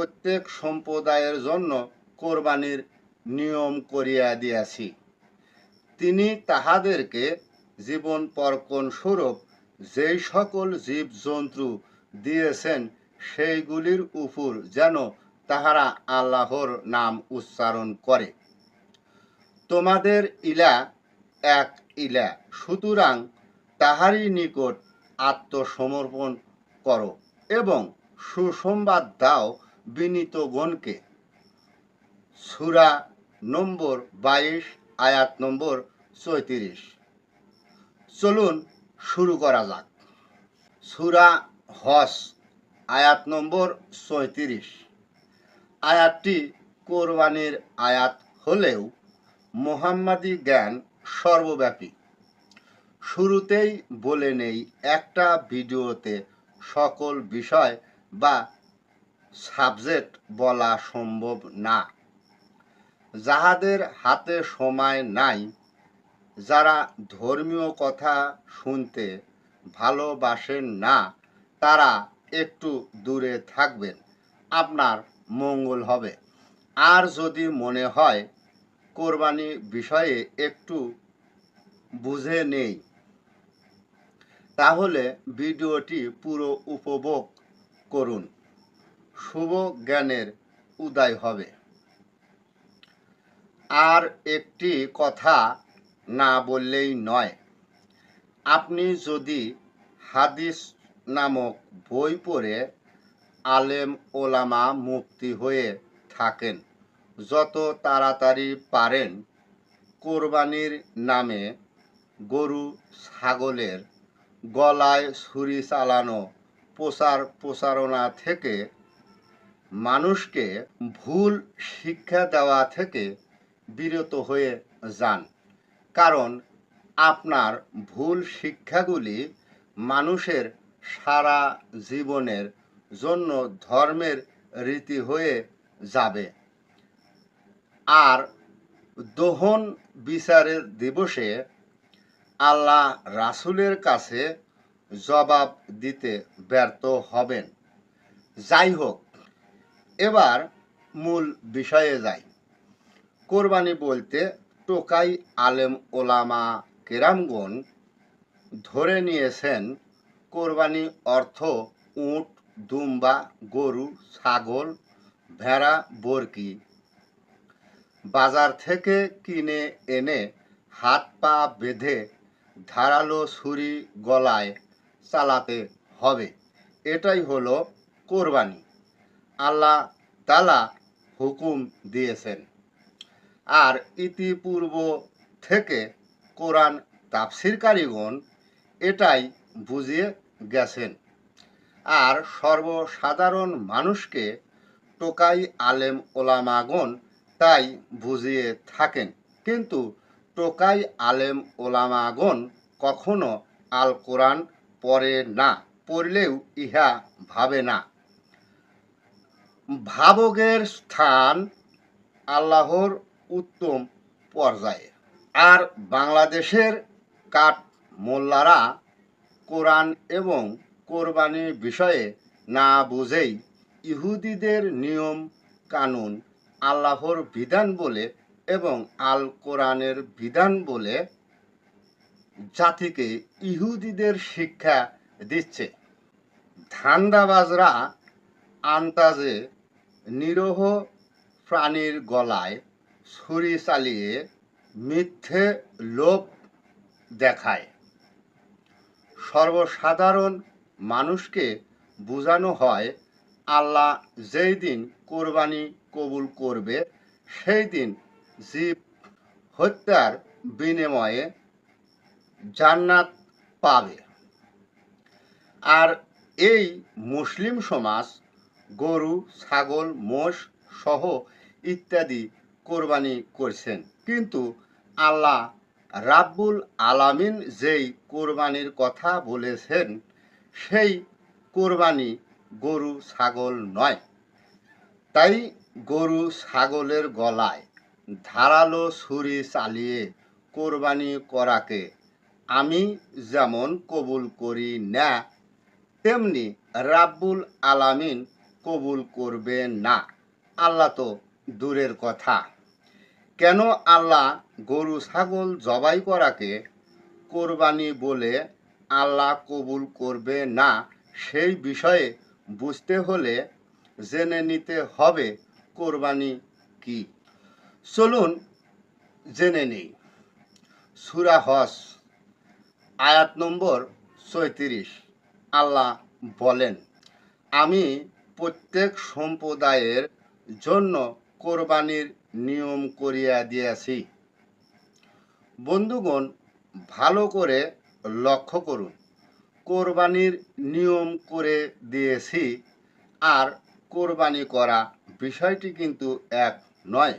প্রত্যেক সম্প্রদায়ের জন্য কোরবানির নিয়ম করিয়া দিয়াছি। তিনি তাহাদেরকে জীবন পরকন স্বরূপ যেই সকল জীবজন্তু দিয়েছেন, সেইগুলির উপর যেন তাহারা আল্লাহর নাম উচ্চারণ করে। তোমাদের ইলা এক ইলা, সুতরাং তাহারই নিকট আত্মসমর্পণ করো এবং সুসংবাদ দাও বিনীতগণকে সুরা নম্বর বাইশ, আয়াত নম্বর চৌত্রিশ চলুন শুরু করা যাক। সুরা হস আয়াত নম্বর চৌত্রিশ আয়াতটি কোরবানির আয়াত হলেও মোহাম্মদী জ্ঞান সর্বব্যাপী। শুরুতেই বলে নেই একটা ভিডিওতে সকল বিষয় বা সাবজেক্ট বলা সম্ভব না। যাহাদের হাতে সময় নাই, যারা ধর্মীয় কথা শুনতে ভালোবাসেন না, তারা একটু দূরে থাকবেন, আপনার মঙ্গল হবে। আর যদি মনে হয়, কোরবানি বিষয়ে একটু বুঝে নেই, তাহলে ভিডিওটি পুরো উপভোগ করুন। শুভ জ্ঞানের উদয় হবে। আর একটি কথা না বললেই নয়, আপনি যদি হাদিস নামক বই পড়ে আলেম ওলামা মুক্তি হয়ে থাকেন, যত তাড়াতাড়ি পারেন, কোরবানির নামে গরু, ছাগলের গলায় ছুরি চালানো প্রচার প্রচারণা থেকে মানুষকে ভুল শিক্ষা দেওয়া থেকে বিরত হয়ে যান। কারণ আপনার ভুল শিক্ষাগুলি মানুষের সারা জীবনের জন্য ধর্মের রীতি হয়ে যাবে। আর দোহন বিচারের দিবসে আল্লাহ রাসুলের কাছে জবাব দিতে ব্যর্থ হবেন। যাই হোক এবার মূল বিষয়ে যাই। কোরবানি বলতে টোকাই আলেম ওলামা কেরামগণ ধরে নিয়েছেন কোরবানি অর্থ উট, দুম্বা, গরু, ছাগল, ভেড়া, বরকি। বাজার থেকে কিনে এনে হাত পা বেঁধে ধারালো ছুরি গলায় চালাতে হবে। এটাই হলো কোরবানি। আল্লাহ তালা হুকুম দিয়েছেন। আর ইতিপূর্ব থেকে কোরআন তাফসিরকারীগণ এটাই বুঝিয়ে গেছেন। আর সর্বসাধারণ মানুষকে টোকাই আলেম ওলামাগণ তাই বুঝিয়ে থাকেন। কিন্তু টোকাই আলেম ওলামাগণ কখনো আল কোরআন পড়ে না, পড়লেও ইহা ভাবে না। ভাবকের স্থান আল্লাহর উত্তম পর্যায়ে। আর বাংলাদেশের কাঠ মোল্লারা কোরআন এবং কোরবানির বিষয়ে না বুঝেই ইহুদিদের নিয়ম কানুন আল্লাহর বিধান বলে এবং আল কোরআনের বিধান বলে জাতিকে ইহুদিদের শিক্ষা দিচ্ছে। ধান্দাবাজরা আন্তাজে নিরহ প্রাণীর গলায় ছুরি চালিয়ে মিথ্যে লোভ দেখায়। সর্বসাধারণ মানুষকে বোঝানো হয়, আল্লাহ যেই দিন কোরবানি কবুল করবে, সেই দিন জীব হত্যার বিনিময়ে জান্নাত পাবে। আর এই মুসলিম সমাজ গরু, ছাগল, মোষ সহ ইত্যাদি কোরবানি করছেন। কিন্তু আল্লাহ রাব্বুল আলামিন যেই কোরবানির কথা বলেছেন, সেই কোরবানি গরু, ছাগল নয়। তাই গরু, ছাগলের গলায় ধারালো ছুরি চালিয়ে কোরবানি করাকে আমি যেমন কবুল করি না, তেমনি রাব্বুল আলামিন কবুল করবে না। আল্লাহ তো দূরের কথা। কেন আল্লাহ গরু, ছাগল জবাই করাকে কোরবানি বলে আল্লাহ কবুল করবে না, সেই বিষয়ে বুঝতে হলে জেনে নিতে হবে কোরবানি কি। চলুন জেনে নেই। সুরা হস আয়াত নম্বর ছয়ত্রিশ। আল্লাহ বলেন, আমি প্রত্যেক সম্প্রদায়ের জন্য কোরবানির নিয়ম করিয়া দিয়াছি। বন্ধুগণ, ভালো করে লক্ষ্য করুন। কোরবানির নিয়ম করে দিয়েছি আর কোরবানি করা বিষয়টি কিন্তু এক নয়।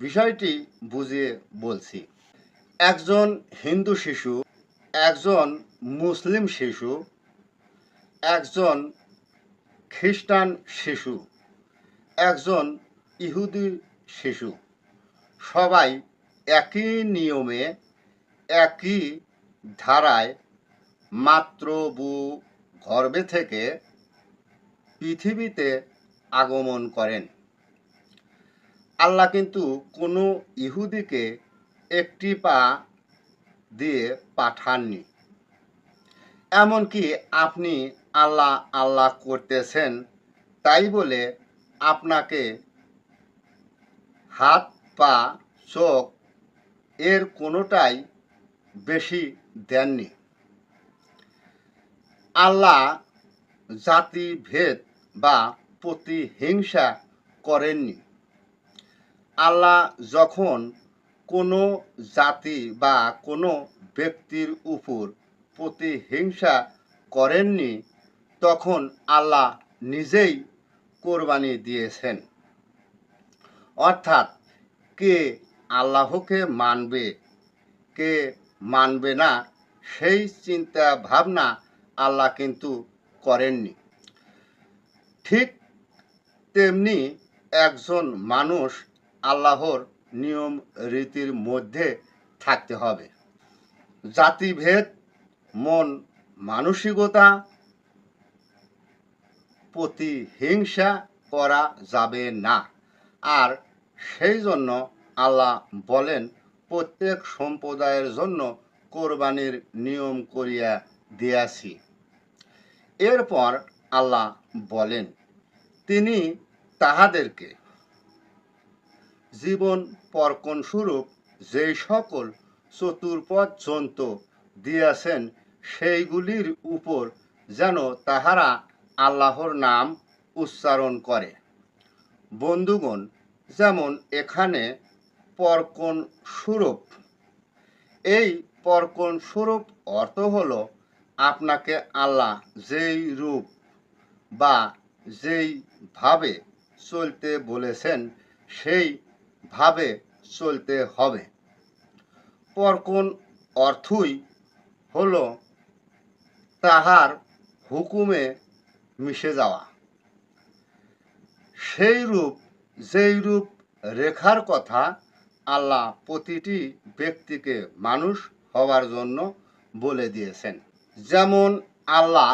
বিষয়টি বুঝিয়ে বলছি। একজন হিন্দু শিশু, একজন মুসলিম শিশু, একজন খ্রিস্টান শিশু, একজন ইহুদি শিশু। সবাই একই নিয়মে, একই ধারায় মাত্র বু গর্ভে থেকে পৃথিবীতে আগমন করেন। আল্লাহ কিন্তু কোনো ইহুদিকে একটি পা দিয়ে পাঠাননি। এমনকি আপনি আল্লাহ আল্লাহ করতেছেন, তাই বলে আপনাকে হাত, পা, চোখ এর কোনোটাই বেশি দেননি। আল্লাহ জাতি ভেদ বা প্রতিহিংসা করেননি। আল্লাহ যখন কোনো জাতি বা কোনো ব্যক্তির উপর প্রতিহিংসা করেননি তখন আল্লাহ নিজেই কোরবানি দিয়েছেন। অর্থাৎ কে আল্লাহকে মানবে, কে মানবে না, সেই চিন্তা ভাবনা আল্লাহ কিন্তু করেননি। ঠিক তেমনি একজন মানুষ আল্লাহর নিয়ম রীতির মধ্যে থাকতে হবে। জাতিভেদ, মন, মানসিকতা প্রতিহিংসা করা যাবে না। আর সেই জন্য আল্লাহ বলেন, প্রত্যেক সম্প্রদায়ের জন্য কোরবানির নিয়ম করিয়া দিয়াছি। এরপর আল্লাহ বলেন, তিনি তাহাদেরকে জীবন স্বরূপ যেই সকল চতুর্পদ জন্তু দিয়াছেন, সেইগুলির উপর যেন তাহারা আল্লাহর নাম উচ্চারণ করে। বন্ধুগণ, যেমন এখানে পরকন স্বরূপ। এই পরকন স্বরূপ অর্থ হলো আপনাকে আল্লাহ যেই রূপ বা যেই ভাবে চলতে বলেছেন, সেই ভাবে চলতে হবে। পরকন অর্থই হল তাহার হুকুমে মিশে যাওয়া। সেই রূপ, যেই রূপ রেখার কথা আল্লাহ প্রতিটি ব্যক্তিকে মানুষ হওয়ার জন্য বলে দিয়েছেন। যেমন আল্লাহ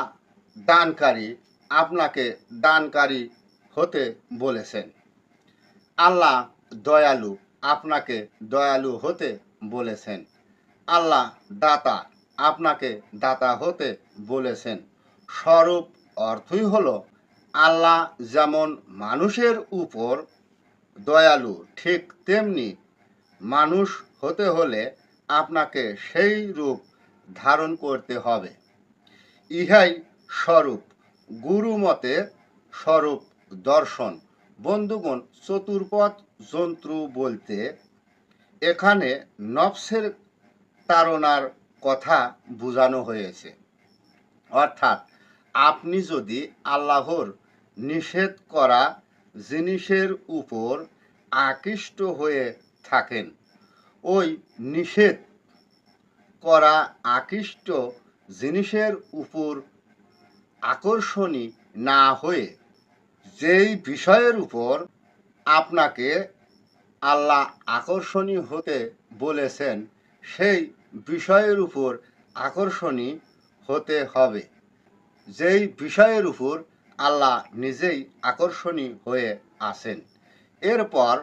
দানকারী আপনাকে দানকারী হতে বলেছেন। আল্লাহ দয়ালু আপনাকে দয়ালু হতে বলেছেন। আল্লাহ দাতা আপনাকে দাতা হতে বলেছেন। স্বরূপ অর্থই হলো আল্লাহ যেমন মানুষের উপর দয়ালু, ঠিক তেমনি মানুষ হতে হলে আপনাকে সেই রূপ ধারণ করতে হবে। ইহাই স্বরূপ, গুরু মতে স্বরূপ দর্শন। বন্ধুগণ চতুর্পথ যন্ত্র বলতে এখানে নফসের তাড়নার কথা বোঝানো হয়েছে। অর্থাৎ আপনি যদি আল্লাহর নিষেধ করা জিনিসের উপর আকৃষ্ট হয়ে থাকেন, ওই নিষেধ করা আকৃষ্ট জিনিসের উপর আকর্ষণী না হয়ে যেই বিষয়ের উপর আপনাকে আল্লাহ আকর্ষণী হতে বলেছেন, সেই বিষয়ের উপর আকর্ষণী হতে হবে। যেই বিষয়ের উপর আল্লাহ নিজেই আকর্ষণী হয়ে আসেন এরপর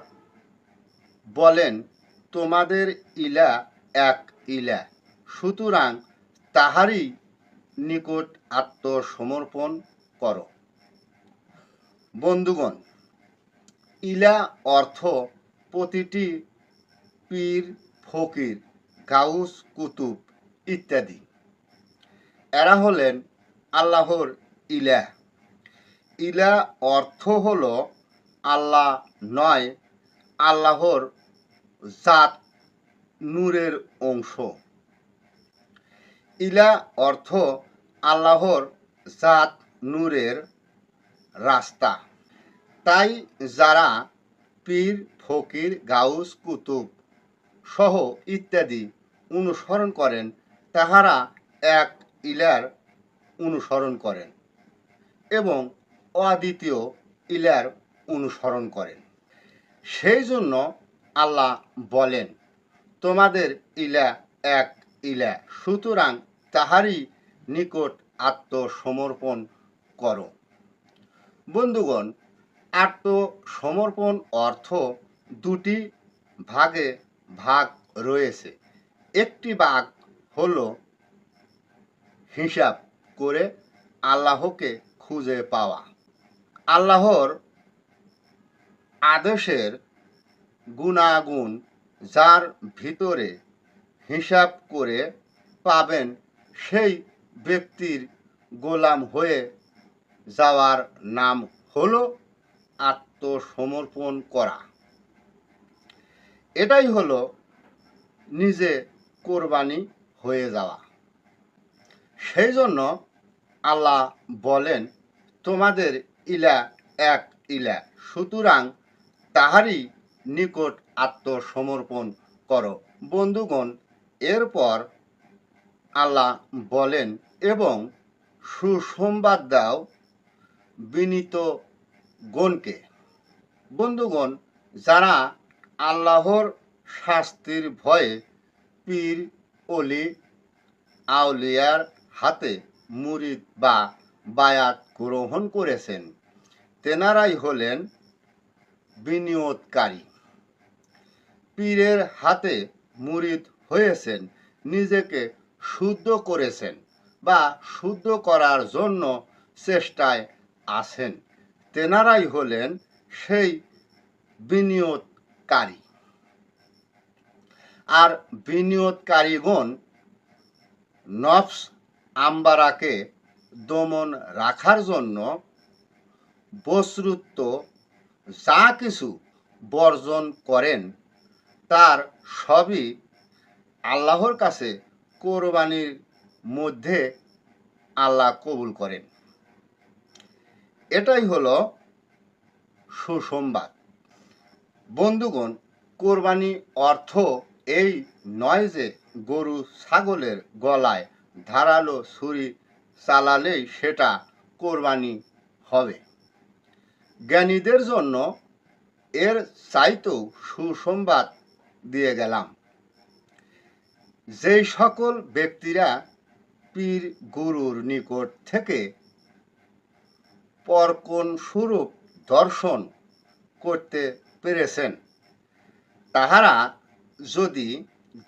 বলেন, তোমাদের ইলা এক ইলা। সুতরাং তাহারই নিকট আত্মসমর্পণ করো। বন্ধুগণ, ইলা অর্থ প্রতিটি পীর, ফকির, গাউস, কুতুব ইত্যাদি। এরা হলেন আল্লাহর ইলা ইলা অর্থ হল আল্লাহ নয়, আল্লাহর জাত নূরের অংশ। ইলা অর্থ আল্লাহর জাত নূরের রাস্তা। তাই যারা পীর, ফকির, গাউস, কুতুব সহ ইত্যাদি অনুসরণ করেন, তাহারা এক ইলার অনুসরণ করেন এবং অদ্বিতীয় ইলার অনুসরণ করেন। সেই জন্য আল্লাহ বলেন, তোমাদের ইলা এক ইলা, সুতরাং তাহারই নিকট আত্মসমর্পণ করো। বন্ধুগণ, আত্মসমর্পণ অর্থ দুটি ভাগে ভাগ রয়েছে। একটি ভাগ হলো হিসাব করে আল্লাহকে খুঁজে পাওয়া। আল্লাহর আদেশের গুণাগুণ যার ভিতরে হিসাব করে পাবেন, সেই ব্যক্তির গোলাম হয়ে যাওয়ার নাম হলো আত্মসমর্পণ করা। এটাই হলো নিজে কোরবানি হয়ে যাওয়া। সেই জন্য আল্লাহ বলেন, তোমাদের ইলা এক ইলা, সুতরাং তাহারই নিকট আত্মসমর্পণ করো। বন্ধুগণ, এরপর আল্লাহ বলেন, এবং সুসংবাদ দাও বিনীত গণকে। বন্ধুগণ, যারা আল্লাহর শাস্তির ভয়ে পীর অলি আউলিয়ার হাতে মুরিদ বা বায়াত গ্রহণ করেছেন। তেনারাই হলেন বিনিয়োগকারী। পীরের হাতে মুরিদ হয়েছেন, নিজেকে শুদ্ধ করেছেন বা শুদ্ধ করার জন্য চেষ্টায় আছেন। তেনারাই হলেন সেই বিনিয়োগকারী। আর বিনিয়োগকারীগণ নফস আম্বারাকে দমন রাখার জন্য বস্রুত্ব যা কিছু বর্জন করেন, তার সবই আল্লাহর কাছে কোরবানির মধ্যে আল্লাহ কবুল করেন। এটাই হলো সুসংবাদ। বন্ধুগণ, কোরবানি অর্থ এই নয় যে গরু, ছাগলের গলায় ধারালো ছুরি চালালেই সেটা কোরবানি হবে। জ্ঞানীদের জন্য এর চাইতেও সুসংবাদ দিয়ে গেলাম। যেই সকল ব্যক্তিরা পীর গুরুর নিকট থেকে পরকন স্বরূপ দর্শন করতে পেরেছেন, তাহারা যদি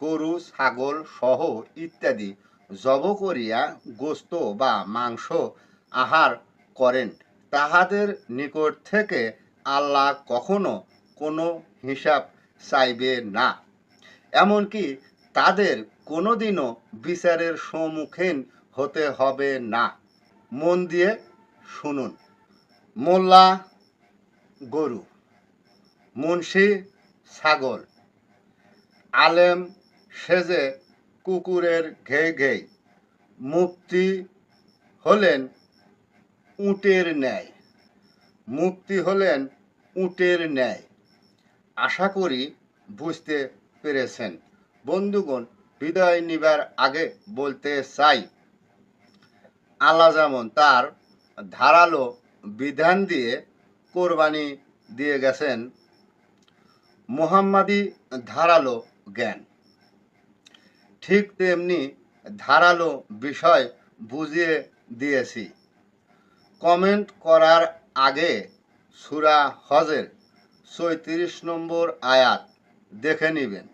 গরু, ছাগল সহ ইত্যাদি জব করিয়া গোস্ত বা মাংস আহার করেন। তাহাদের নিকট থেকে আল্লাহ কখনো কোনো হিসাব চাইবে না। এমনকি তাদের কোনোদিনও বিচারের সম্মুখীন হতে হবে না। মন দিয়ে শুনুন। মোল্লা গরু, মুন্সি ছাগল, আলেম সেজে কুকুরের ঘেই ঘেই মুক্তি হলেন উটের ন্যায়। মুক্তি হলেন উটের ন্যায়। আশা করি বুঝতে পেরেছেন। বন্ধুগণ, বিদায় নিবার আগে বলতে চাই, আল্লাহ যেমন তার ধারালো বিধান দিয়ে কোরবানি দিয়ে গেছেন, মোহাম্মদী ধারালো জ্ঞান। ঠিক তেমনি ধারালো বিষয় বুঝিয়ে দিয়েছি। কমেন্ট করার আগে সুরা হজের চৌত্রিশ নম্বর আয়াত দেখে নেবেন।